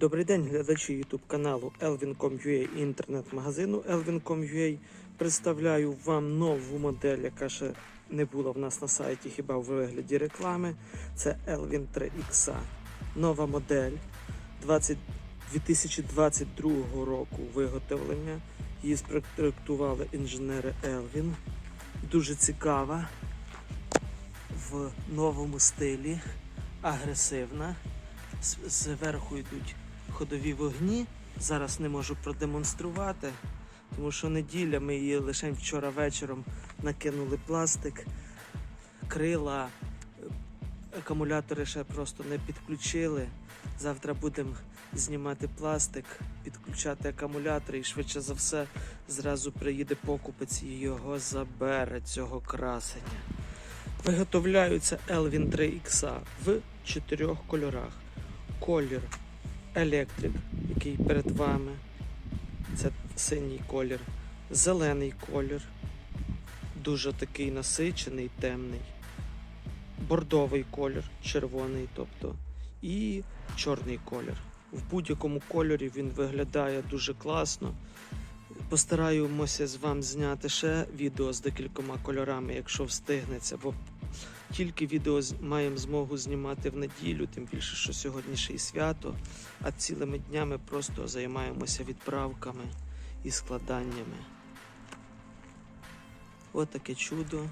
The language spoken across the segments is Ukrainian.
Добрий день, глядачі YouTube каналу Elvin.com.ua і інтернет-магазину Elvin.com.ua. Представляю вам нову модель, яка ще не була в нас на сайті, хіба в вигляді реклами. Це Elvin 3X. Нова модель 20 2022 року виготовлення. Її спроектували інженери Elvin. Дуже цікава в новому стилі, агресивна. Зверху йдуть ходові вогні. Зараз не можу продемонструвати, тому що неділя ми її лише вчора вечором накинули пластик, крила, акумулятори ще просто не підключили. Завтра будемо знімати пластик, підключати акумулятори і швидше за все зразу приїде покупець і його забере цього красення. Виготовляються Elvin 3X в чотирьох кольорах. Колір Electric, який перед вами. Це синій колір, зелений колір, дуже такий насичений, темний, бордовий колір, червоний, тобто, і чорний колір. В будь-якому кольорі він виглядає дуже класно. Постараємося з вам зняти ще відео з декількома кольорами, якщо встигнеться, бо тільки відео маємо змогу знімати в неділю, тим більше, що сьогодні ще й свято, а цілими днями просто займаємося відправками і складаннями. От таке чудо.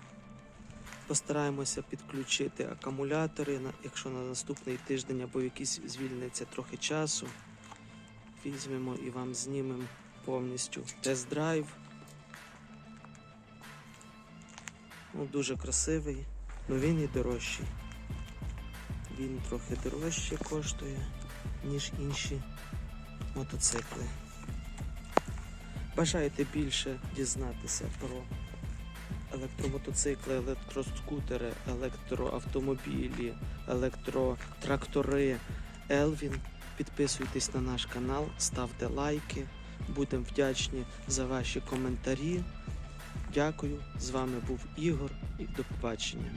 Постараємося підключити акумулятори, якщо на наступний тиждень або якийсь звільниться трохи часу. Візьмемо і вам знімемо повністю тест-драйв. Ну, дуже красивий, але він і дорожчий. Він трохи дорожче коштує, ніж інші мотоцикли. Бажаєте більше дізнатися про електромотоцикли, електроскутери, електроавтомобілі, електротрактори Elvin. Підписуйтесь на наш канал, ставте лайки. Будемо вдячні за ваші коментарі. Дякую. З вами був Ігор і до побачення.